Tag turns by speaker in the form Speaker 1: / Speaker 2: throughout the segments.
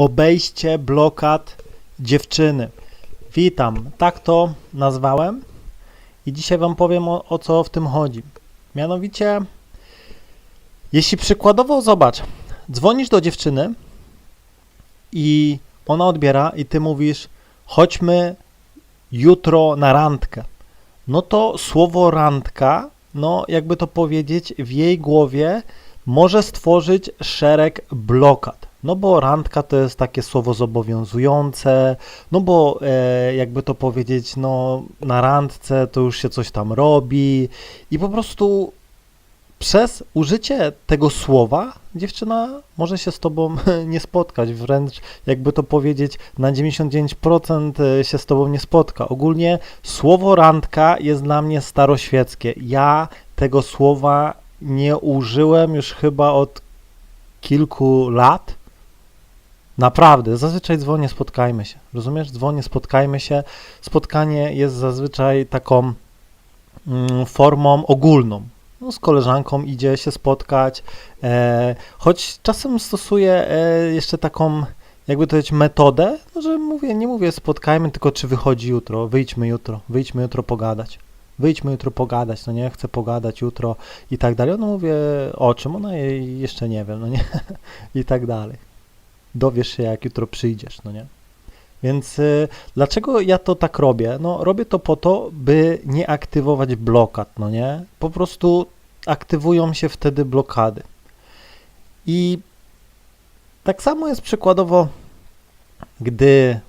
Speaker 1: obejście blokad dziewczyny. Witam, tak to nazwałem i dzisiaj Wam powiem o, o co w tym chodzi. Mianowicie, jeśli przykładowo, zobacz, dzwonisz do dziewczyny i ona odbiera i Ty mówisz, chodźmy jutro na randkę. No to słowo randka, no jakby to powiedzieć, w jej głowie może stworzyć szereg blokad. No bo randka to jest takie słowo zobowiązujące, no bo e, jakby to powiedzieć, no na randce to już się coś tam robi i po prostu przez użycie tego słowa dziewczyna może się z tobą nie spotkać, wręcz jakby to powiedzieć, na 99% się z tobą nie spotka. Ogólnie słowo randka jest dla mnie staroświeckie. Ja tego słowa nie użyłem już chyba od kilku lat. Naprawdę, zazwyczaj dzwonię, spotkajmy się. Rozumiesz? Dzwonię, spotkajmy się. Spotkanie jest zazwyczaj taką mm, formą ogólną. No, z koleżanką idzie się spotkać, e, choć czasem stosuję e, jeszcze taką, jakby to powiedzieć, metodę, no, że mówię, nie mówię spotkajmy, tylko czy wychodzi jutro, wyjdźmy jutro, wyjdźmy jutro pogadać. Wyjdźmy jutro pogadać, no nie, chcę pogadać jutro i tak dalej. No mówię, o czym? Ona jeszcze nie wiem, no nie, i tak dalej. Dowiesz się, jak jutro przyjdziesz, no nie. Więc y, dlaczego ja to tak robię? No, robię to po to, by nie aktywować blokad, no nie? Po prostu aktywują się wtedy blokady. I tak samo jest przykładowo, gdy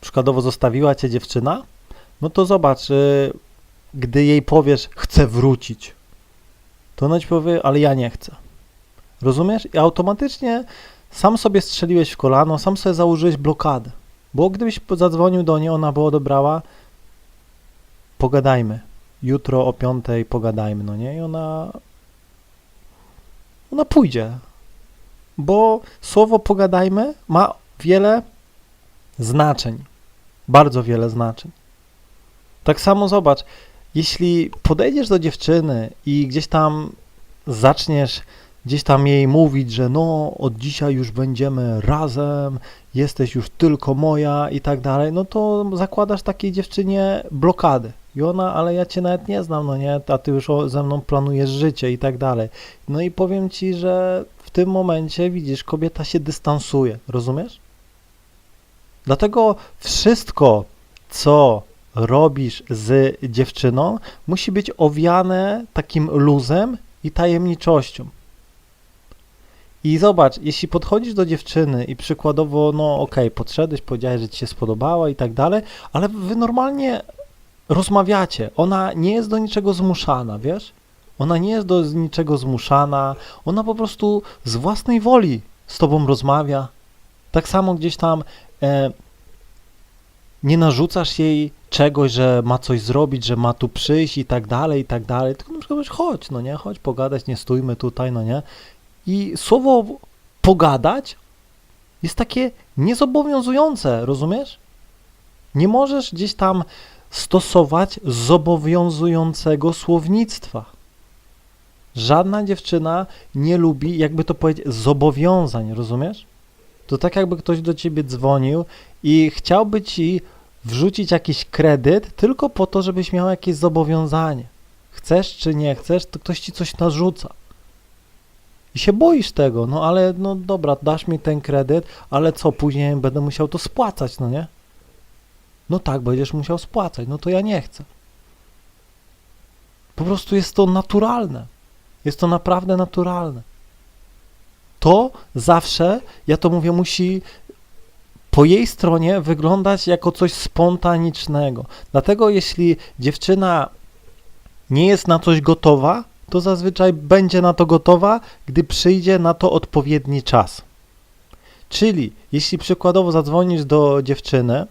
Speaker 1: przykładowo zostawiła cię dziewczyna, no to zobacz, y, gdy jej powiesz, chcę wrócić, to ona ci powie, ale ja nie chcę. Rozumiesz? I automatycznie sam sobie strzeliłeś w kolano, sam sobie założyłeś blokadę. Bo gdybyś zadzwonił do niej, ona by odebrała, pogadajmy. Jutro o piątej pogadajmy, no nie? I ona, ona pójdzie. Bo słowo pogadajmy ma wiele znaczeń. Bardzo wiele znaczeń. Tak samo zobacz, jeśli podejdziesz do dziewczyny i gdzieś tam zaczniesz gdzieś tam jej mówić, że no od dzisiaj już będziemy razem, jesteś już tylko moja i tak dalej, no to zakładasz takiej dziewczynie blokady. I ona, ale ja cię nawet nie znam, no nie, a ty już ze mną planujesz życie i tak dalej. No i powiem ci, że w tym momencie widzisz, kobieta się dystansuje, rozumiesz? Dlatego wszystko, co robisz z dziewczyną, musi być owiane takim luzem i tajemniczością. I zobacz, jeśli podchodzisz do dziewczyny i przykładowo, no okej, podszedłeś, powiedziałeś, że ci się spodobała i tak dalej, ale wy normalnie rozmawiacie. Ona nie jest do niczego zmuszana, wiesz? Ona nie jest do niczego zmuszana, ona po prostu z własnej woli z tobą rozmawia. Tak samo gdzieś tam e, nie narzucasz jej czegoś, że ma coś zrobić, że ma tu przyjść i tak dalej, i tak dalej, tylko na przykład chodź, no nie, chodź pogadać, nie stójmy tutaj, no nie. I słowo pogadać jest takie niezobowiązujące, rozumiesz? Nie możesz gdzieś tam stosować zobowiązującego słownictwa. Żadna dziewczyna nie lubi, jakby to powiedzieć, zobowiązań, rozumiesz? To tak jakby ktoś do ciebie dzwonił i chciałby ci wrzucić jakiś kredyt tylko po to, żebyś miał jakieś zobowiązanie. Chcesz czy nie chcesz, to ktoś ci coś narzuca. I się boisz tego, no ale no dobra, dasz mi ten kredyt, ale co, później będę musiał to spłacać, no nie? No tak, będziesz musiał spłacać, no to ja nie chcę. Po prostu jest to naturalne. Jest to naprawdę naturalne. To zawsze, ja to mówię, musi po jej stronie wyglądać jako coś spontanicznego. Dlatego jeśli dziewczyna nie jest na coś gotowa, to zazwyczaj będzie na to gotowa, gdy przyjdzie na to odpowiedni czas. Czyli jeśli przykładowo zadzwonisz do dziewczyny,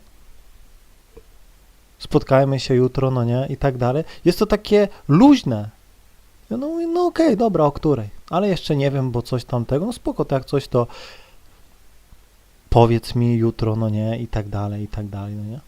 Speaker 1: spotkajmy się jutro, no nie, i tak dalej, jest to takie luźne. Mówi, no okej, dobra, o której? Ale jeszcze nie wiem, bo coś tamtego, no spoko, to jak coś to powiedz mi jutro, no nie, i tak dalej, i tak dalej, no nie.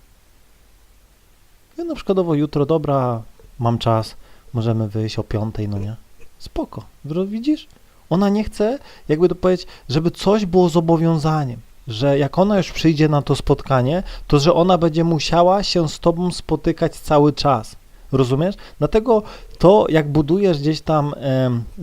Speaker 1: Ja na przykładowo jutro, dobra, mam czas, możemy wyjść o piątej, no nie. Spoko, widzisz? Ona nie chce, jakby to powiedzieć, żeby coś było zobowiązaniem, że jak ona już przyjdzie na to spotkanie, to że ona będzie musiała się z tobą spotykać cały czas. Rozumiesz? Dlatego to, jak budujesz gdzieś tam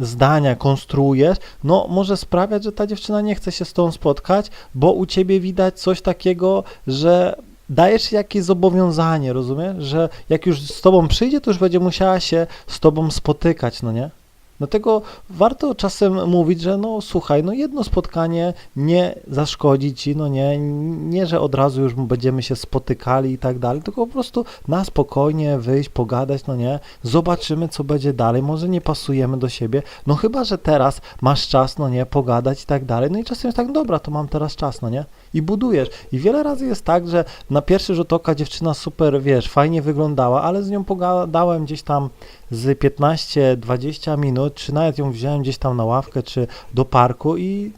Speaker 1: zdania, konstruujesz, no może sprawiać, że ta dziewczyna nie chce się z tobą spotkać, bo u ciebie widać coś takiego, że dajesz jakieś zobowiązanie, rozumiesz? Że jak już z tobą przyjdzie, to już będzie musiała się z tobą spotykać, no nie? Dlatego warto czasem mówić, że no słuchaj, no jedno spotkanie nie zaszkodzi ci, no nie, nie, że od razu już będziemy się spotykali i tak dalej, tylko po prostu na spokojnie wyjść, pogadać, no nie, zobaczymy co będzie dalej, może nie pasujemy do siebie, no chyba, że teraz masz czas, no nie, pogadać i tak dalej, no i czasem jest tak, dobra, to mam teraz czas, no nie, i budujesz. I wiele razy jest tak, że na pierwszy rzut oka dziewczyna super, wiesz, fajnie wyglądała, ale z nią pogadałem gdzieś tam z 15-20 minut, czy nawet ją wziąłem gdzieś tam na ławkę, czy do parku i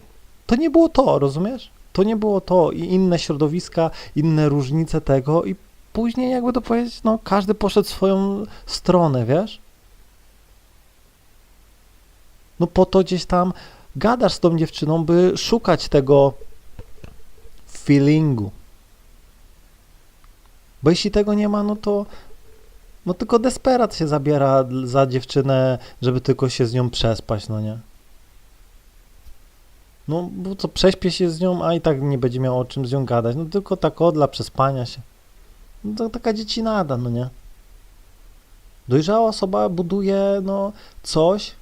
Speaker 1: to nie było to, rozumiesz? To nie było to i inne środowiska, inne różnice tego i później jakby to powiedzieć, no każdy poszedł swoją stronę, wiesz? No po to gdzieś tam gadasz z tą dziewczyną, by szukać tego feelingu. Bo jeśli tego nie ma, no to no tylko desperat się zabiera za dziewczynę, żeby tylko się z nią przespać, no nie? No, bo co, prześpie się z nią, a i tak nie będzie miał o czym z nią gadać. No tylko tak o dla przespania się. No to taka dziecinada, no nie? Dojrzała osoba buduje, no, coś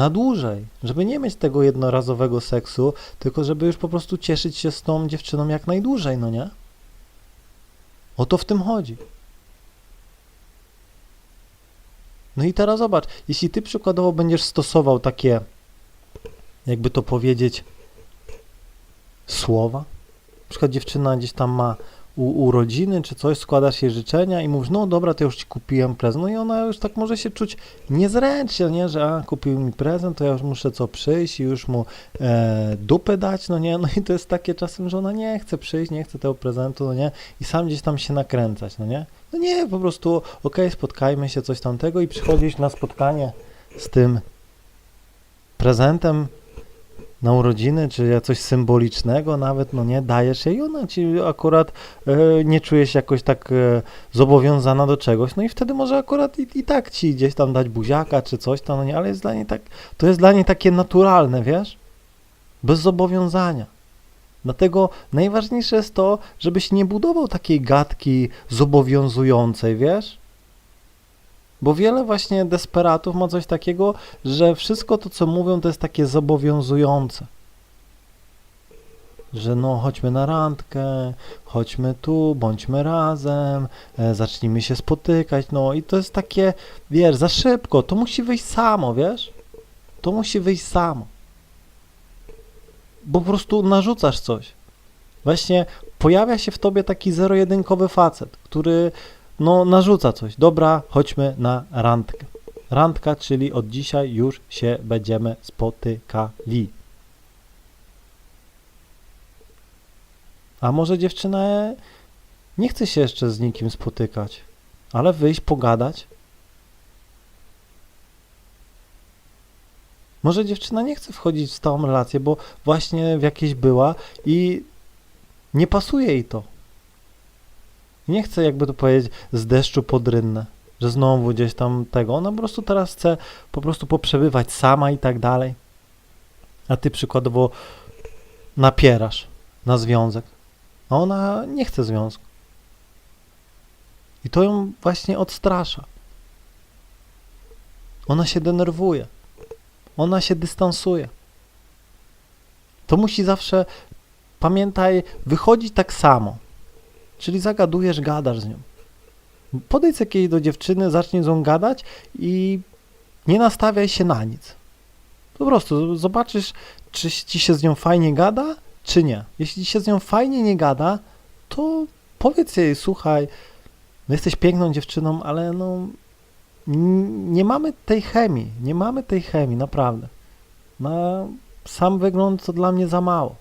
Speaker 1: na dłużej, żeby nie mieć tego jednorazowego seksu, tylko żeby już po prostu cieszyć się z tą dziewczyną jak najdłużej, no nie? O to w tym chodzi. No i teraz zobacz, jeśli ty przykładowo będziesz stosował takie, jakby to powiedzieć, słowa, na przykład dziewczyna gdzieś tam ma u, urodziny czy coś, składasz jej życzenia i mówisz, no dobra, to już ci kupiłem prezent. No i ona już tak może się czuć niezręcznie, nie, że a, kupił mi prezent, to ja już muszę co przyjść i już mu e, dupę dać, no nie, no i to jest takie czasem, że ona nie chce przyjść, nie chce tego prezentu, no nie, i sam gdzieś tam się nakręcać, no nie. No nie, po prostu, okej, spotkajmy się, coś tamtego i przychodzisz na spotkanie z tym prezentem na urodziny, czy coś symbolicznego nawet, no nie, dajesz jej ona ci akurat e, nie czuje się jakoś tak e, zobowiązana do czegoś, no i wtedy może akurat i, i tak ci gdzieś tam dać buziaka, czy coś tam, no nie, ale jest dla niej tak, to jest dla niej takie naturalne, wiesz, bez zobowiązania. Dlatego najważniejsze jest to, żebyś nie budował takiej gadki zobowiązującej, wiesz? Bo wiele właśnie desperatów ma coś takiego, że wszystko to, co mówią, to jest takie zobowiązujące. Że no, chodźmy na randkę, chodźmy tu, bądźmy razem, e, zacznijmy się spotykać, no i to jest takie, wiesz, za szybko, to musi wyjść samo, wiesz? To musi wyjść samo. Bo po prostu narzucasz coś. Właśnie pojawia się w tobie taki zero-jedynkowy facet, który no narzuca coś. Dobra, chodźmy na randkę. Randka, czyli od dzisiaj już się będziemy spotykali. A może dziewczyna nie chce się jeszcze z nikim spotykać, ale wyjść, pogadać? Może dziewczyna nie chce wchodzić w stałą relację, bo właśnie w jakiejś była i nie pasuje jej to. Nie chce, jakby to powiedzieć, z deszczu pod rynnę, że znowu gdzieś tam tego. Ona po prostu teraz chce po prostu poprzebywać sama i tak dalej. A ty przykładowo napierasz na związek, a ona nie chce związku. I to ją właśnie odstrasza. Ona się denerwuje. Ona się dystansuje. To musi zawsze, pamiętaj, wychodzić tak samo. Czyli zagadujesz, gadasz z nią. Podejdź jakiejś do dziewczyny, zacznij z nią gadać i nie nastawiaj się na nic. Po prostu zobaczysz, czy ci się z nią fajnie gada, czy nie. Jeśli ci się z nią fajnie nie gada, to powiedz jej, słuchaj, jesteś piękną dziewczyną, ale no nie mamy tej chemii, nie mamy tej chemii, naprawdę. Na sam wygląd to dla mnie za mało.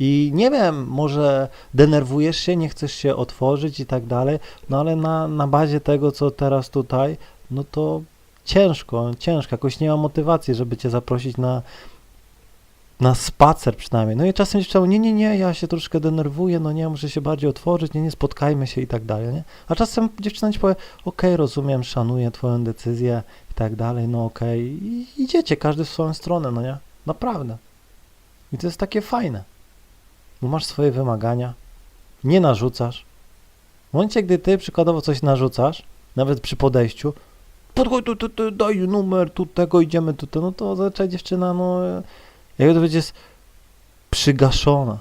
Speaker 1: I nie wiem, może denerwujesz się, nie chcesz się otworzyć i tak dalej, no ale na, na bazie tego, co teraz tutaj, no to ciężko, ciężko, jakoś nie ma motywacji, żeby cię zaprosić na, na spacer przynajmniej. No i czasem dziewczyna nie, nie, nie, ja się troszkę denerwuję, no nie, muszę się bardziej otworzyć, nie, nie, spotkajmy się i tak dalej, nie? A czasem dziewczyna ci powie, okej, rozumiem, szanuję twoją decyzję i tak dalej, no okej, i idziecie każdy w swoją stronę, no nie? Naprawdę. I to jest takie fajne. Bo masz swoje wymagania, nie narzucasz. W momencie, gdy ty przykładowo coś narzucasz, nawet przy podejściu, podchodź tu, tu, tu, daj numer, tu tego idziemy, tu, to, no to zazwyczaj dziewczyna, no, jak to będzie, jest przygaszona.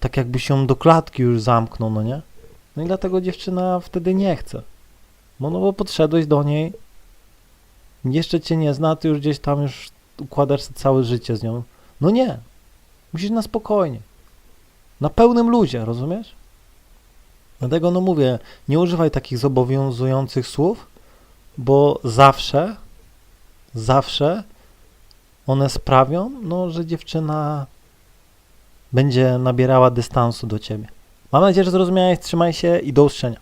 Speaker 1: Tak jakby się do klatki już zamknął, no nie? No i dlatego dziewczyna wtedy nie chce. Bo no bo podszedłeś do niej, jeszcze cię nie zna, ty już gdzieś tam już układasz całe życie z nią. No nie. Musisz na spokojnie. Na pełnym luzie, rozumiesz? Dlatego no mówię, nie używaj takich zobowiązujących słów, bo zawsze, zawsze one sprawią, no, że dziewczyna będzie nabierała dystansu do ciebie. Mam nadzieję, że zrozumiałeś, trzymaj się i do usłyszenia.